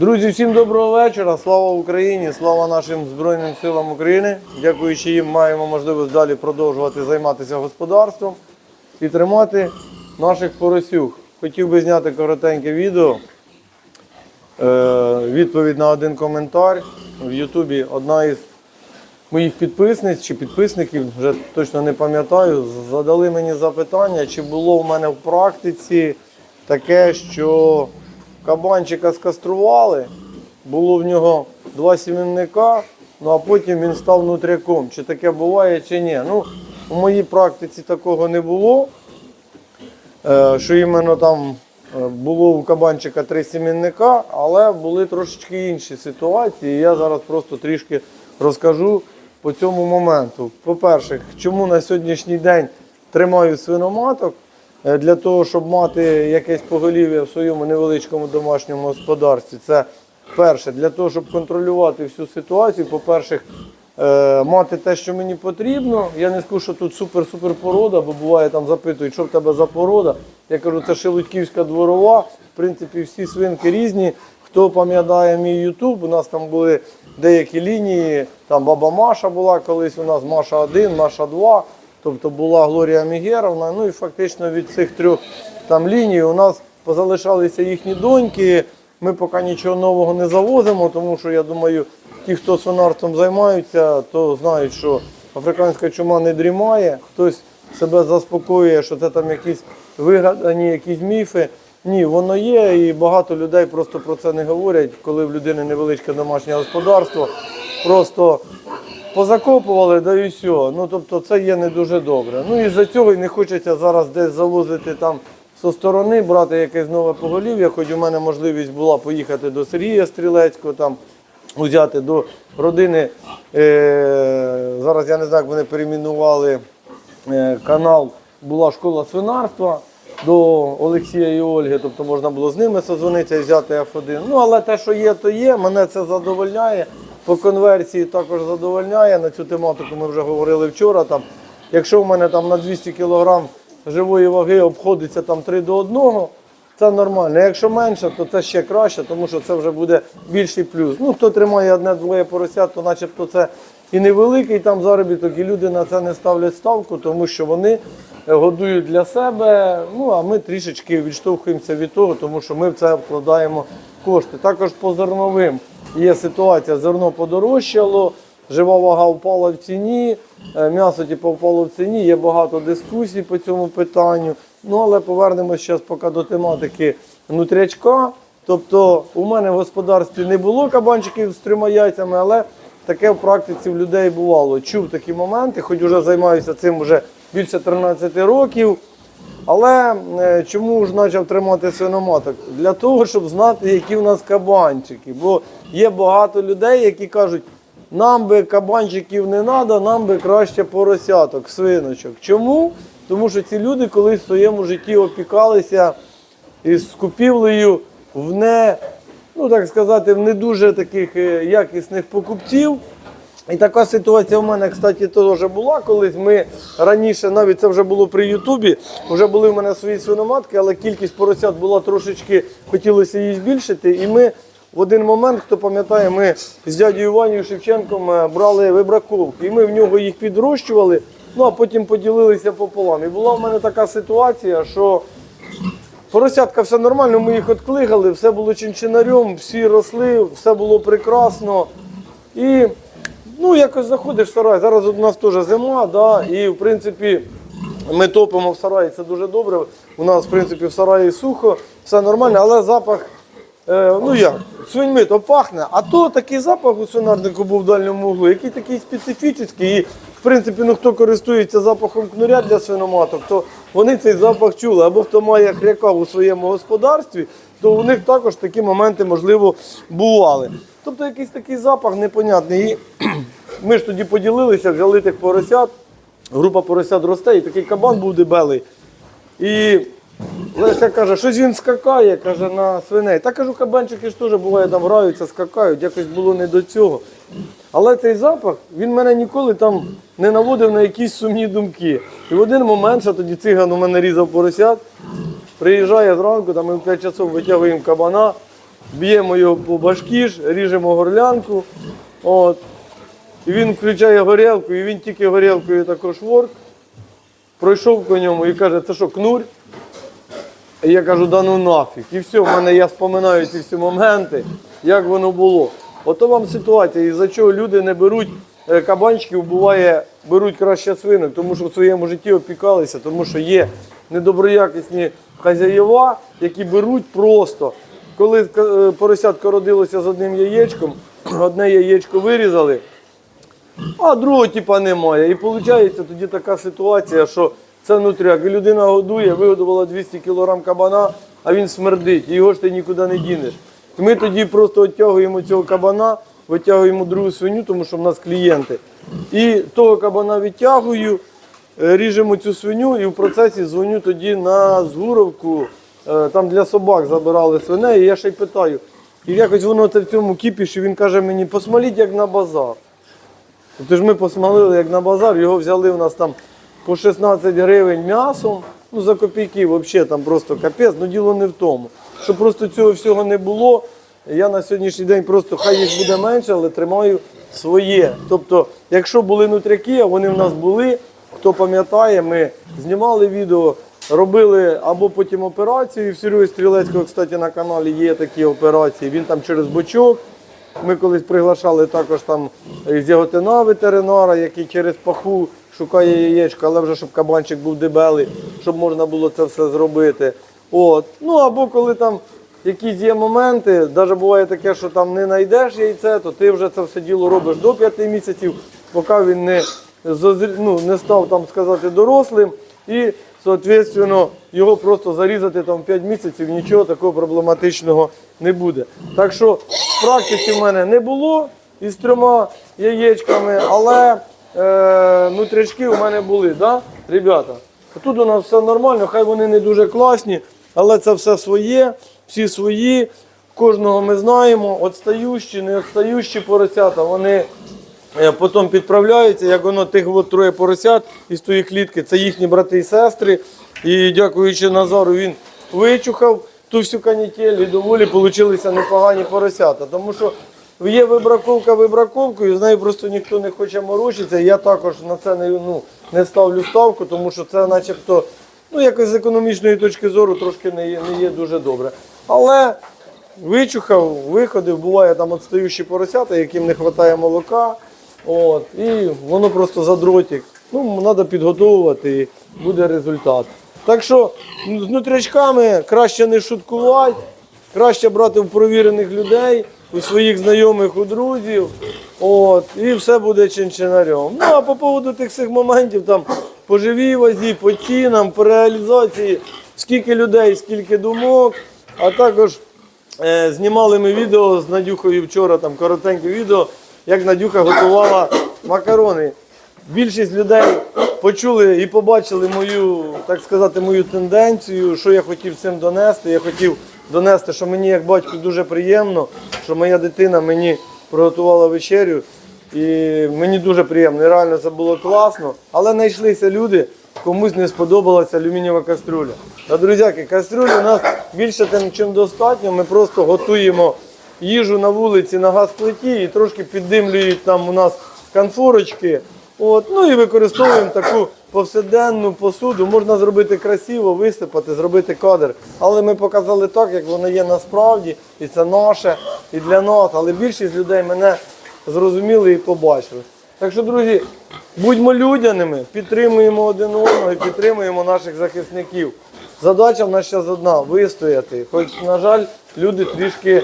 Друзі, всім доброго вечора. Слава Україні! Слава нашим Збройним силам України. Дякуючи їм, маємо можливість далі продовжувати займатися господарством і тримати наших поросюх. Хотів би зняти коротеньке відео. Е, відповідь на один коментар. В Ютубі одна із моїх підписниць чи підписників, вже точно не пам'ятаю, задали мені запитання, чи було в мене в практиці таке, що кабанчика скастрували, було в нього два сімейника, ну а потім він став нутряком. Чи таке буває, чи ні. Ну, у моїй практиці такого не було. Е, що іменно там е, було у кабанчика три сімейника, але були трошечки інші ситуації. Я зараз просто трішки розкажу по цьому моменту. По-перше, чому на сьогоднішній день тримаю свиноматок? Е, Для того, щоб мати якесь поголів'я в своєму невеличкому домашньому господарстві. Це перше, для того, щоб контролювати всю ситуацію. По-перше, е, мати те, що мені потрібно. Я не скажу, що тут супер-супер порода, бо буває там запитують, що в тебе за порода. Я кажу, це шелудьківська дворова. В принципі, всі свинки різні. Хто пам'ятає мій Ютуб, у нас там були деякі лінії, там баба Маша була колись у нас, Маша 1, Маша 2, тобто була Глорія Мігеровна. Ну і фактично від цих трьох там ліній у нас позалишалися їхні доньки. Ми поки нічого нового не завозимо, тому що я думаю, ті, хто свинарством займаються, то знають, що африканська чума не дрімає, хтось себе заспокоює, що це там якісь вигадані якісь міфи. Ні, воно є, і багато людей просто про це не говорять, коли в людини невеличке домашнє господарство. Просто позакопували, да і все. Ну тобто це є не дуже добре. Ну і за цього і не хочеться зараз десь залозити там зі сторони, брати якесь нове поголів'я, хоч у мене можливість була поїхати до Сергія Стрілецького, там взяти до родини. Е, зараз я не знаю, як вони перейменували е, канал. Була школа свинарства до Олексія і Ольги, тобто можна було з ними созвонитися і взяти F1. Ну, але те, що є, то є. Мене це задовольняє. По конверсії також задовольняє. На цю тематику ми вже говорили вчора. Там, якщо в мене там на 200 кг живої ваги обходиться там 3 до 1, це нормально. Якщо менше, то це ще краще, тому що це вже буде більший плюс. Ну, хто тримає одне-двоє поросят, то начебто це і невеликий там заробіток, і люди на це не ставлять ставку, тому що вони е, годують для себе. Ну а ми трішечки відштовхуємося від того, тому що ми в це вкладаємо кошти. Також по зерновим є ситуація, зерно подорожчало. Жива вага впала в ціні, е, м'ясо типу, впало в ціні, є багато дискусій по цьому питанню. Ну, але повернемось зараз поки до тематики нутрячка. Тобто у мене в господарстві не було кабанчиків з трьома яйцями, але таке в практиці в людей бувало. Чув такі моменти, хоч вже займаюся цим вже більше 13 років. Але е, чому ж почав тримати свиноматок? Для того, щоб знати, які в нас кабанчики. Бо є багато людей, які кажуть, нам би кабанчиків не треба, нам би краще поросяток, свиночок. Чому? Тому що ці люди колись в своєму житті опікалися із купівлею в не, ну так сказати, в не дуже таких е, якісних покупців. І така ситуація в мене, кстати, теж була колись. Ми раніше, навіть це вже було при Ютубі, вже були в мене свої свиноматки, але кількість поросят була трошечки, хотілося її збільшити. І ми в один момент, хто пам'ятає, ми з дядю Ванією Шевченком е, брали вибраковки. І ми в нього їх підрощували, ну а потім поділилися пополам. І була в мене така ситуація, що Поросятка все нормально, ми їх отклигали, все було чинчинарем, всі росли, все було прекрасно. І ну, якось заходиш в сарай. Зараз у нас теж зима, да, і в принципі ми топимо в сараї, це дуже добре. У нас, в принципі, в сараї сухо, все нормально, але запах, е, ну як, свиньми то пахне, а то такий запах у свинарнику був в дальньому углу, який такий специфічний. І, в принципі, ну, хто користується запахом кнуря для свиноматок, то вони цей запах чули. Або хто має хряка у своєму господарстві, то у них також такі моменти, можливо, бували. Тобто якийсь такий запах непонятний. І ми ж тоді поділилися, взяли тих поросят, група поросят росте, і такий кабан був дебелий. І Леся каже, щось він скакає, каже, на свиней. Та кажу, кабанчики ж теж буває, там граються, скакають, якось було не до цього. Але цей запах, він мене ніколи там не наводив на якісь сумні думки. І в один момент, що тоді циган у мене різав поросят, приїжджає зранку, там ми в 5 часов витягуємо кабана, б'ємо його по башкі ж, ріжемо горлянку. От. І він включає горілку, і він тільки горілкою також ворк. Пройшов по ньому і каже, це що, кнурь? І я кажу, да ну нафіг. І все, в мене я споминаю ці всі моменти, як воно було. Ото вам ситуація, із-за чого люди не беруть е, кабанчиків, буває, беруть краще свинок, тому що в своєму житті опікалися, тому що є недоброякісні хазяєва, які беруть просто. Коли е, поросятко родилося з одним яєчком, одне яєчко вирізали, а другого типа немає. І виходить тоді така ситуація, що це нутряк. І людина годує, вигодувала 200 кг кабана, а він смердить. Його ж ти нікуди не дінеш. Ми тоді просто відтягуємо цього кабана, витягуємо другу свиню, тому що в нас клієнти. І того кабана відтягую, е, ріжемо цю свиню і в процесі дзвоню тоді на Згуровку. Е, Там для собак забирали свиней, і я ще й питаю. І якось воно це в цьому кіпіші, він каже мені, посмоліть як на базар. Тобто ж ми посмалили як на базар, його взяли у нас там по 16 гривень м'ясом, ну за копійки взагалі там просто капець, ну діло не в тому. Щоб просто цього всього не було, я на сьогоднішній день просто хай їх буде менше, але тримаю своє. Тобто, якщо були нутряки, а вони в нас були, хто пам'ятає, ми знімали відео, робили або потім операцію. В Сергія Стрілецького, кстати, на каналі є такі операції. Він там через бочок. Ми колись приглашали також там з Яготина ветеринара, який через паху шукає яєчко, але вже щоб кабанчик був дебелий, щоб можна було це все зробити. От. Ну або коли там якісь є моменти, навіть буває таке, що там не знайдеш яйце, то ти вже це все діло робиш до 5 місяців, поки він не, ну, не став там сказати дорослим. І, соответственно, його просто зарізати там 5 місяців, нічого такого проблематичного не буде. Так що в практиці в мене не було із трьома яєчками, але е, нутрячки у мене були, да, ребята? Тут у нас все нормально, хай вони не дуже класні, але це все своє, всі свої. Кожного ми знаємо, отстающі, не отстающі поросята, вони Е, Потім підправляються, як воно тих от троє поросят із тої клітки, це їхні брати і сестри. І дякуючи Назару, він вичухав ту всю канітель і доволі получилися непогані поросята. Тому що є вибраковка вибраковкою, з нею просто ніхто не хоче морочитися. Я також на це не, ну, не ставлю ставку, тому що це начебто ну, якось з економічної точки зору трошки не є, не є дуже добре. Але вичухав, виходив, буває там отстаючі поросята, яким не вистачає молока. От, і воно просто за дротик. Ну, треба підготовувати і буде результат. Так що з нутрячками краще не шуткувати, краще брати в провірених людей, у своїх знайомих, у друзів. От, і все буде чинчинарем. Ну а по поводу тих всіх моментів, там по живій вазі, по цінам, по реалізації, скільки людей, скільки думок, а також Е, знімали ми відео з Надюхою вчора, там коротеньке відео, як Надюха готувала макарони. Більшість людей почули і побачили мою, так сказати, мою тенденцію, що я хотів цим донести. Я хотів донести, що мені як батьку дуже приємно, що моя дитина мені приготувала вечерю. І мені дуже приємно, реально це було класно. Але знайшлися люди, комусь не сподобалася алюмінієва каструля. Та, друзяки, кастрюлі у нас більше тим, чим достатньо. Ми просто готуємо їжу на вулиці на газплиті і трошки піддимлюють там у нас конфорочки. От, ну і використовуємо таку повсякденну посуду. Можна зробити красиво, висипати, зробити кадр. Але ми показали так, як воно є насправді, і це наше, і для нас. Але більшість людей мене зрозуміли і побачили. Так що, друзі, будьмо людяними, підтримуємо один одного і підтримуємо наших захисників. Задача в нас зараз одна вистояти. Хоч, на жаль, люди трішки,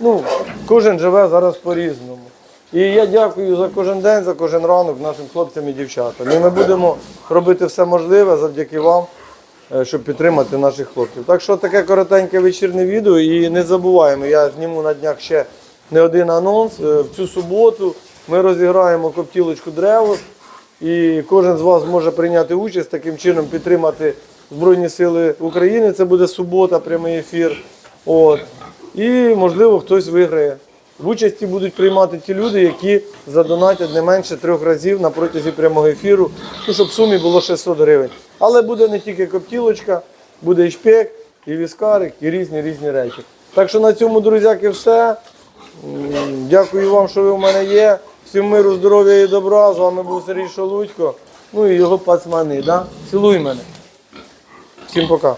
ну, кожен живе зараз по-різному. І я дякую за кожен день, за кожен ранок нашим хлопцям і дівчатам. І ми будемо робити все можливе завдяки вам, е, щоб підтримати наших хлопців. Так що таке коротеньке вечірнє відео і не забуваємо, я зніму на днях ще не один анонс. Е, В цю суботу ми розіграємо коптілочку древо. І кожен з вас може прийняти участь, таким чином підтримати Збройні Сили України. Це буде субота, прямий ефір. От. І можливо хтось виграє. В участі будуть приймати ті люди, які задонатять не менше трьох разів на протязі прямого ефіру, ну, щоб в сумі було 600 гривень. Але буде не тільки коптілочка, буде і шпек, і віскарик, і різні різні речі. Так що на цьому, друзяки, все. Дякую вам, що ви в мене є. Всім миру, здоров'я і добра. З вами був Сергій Шолудько. Ну і його пацмани. Да? Цілуй мене. Всім пока.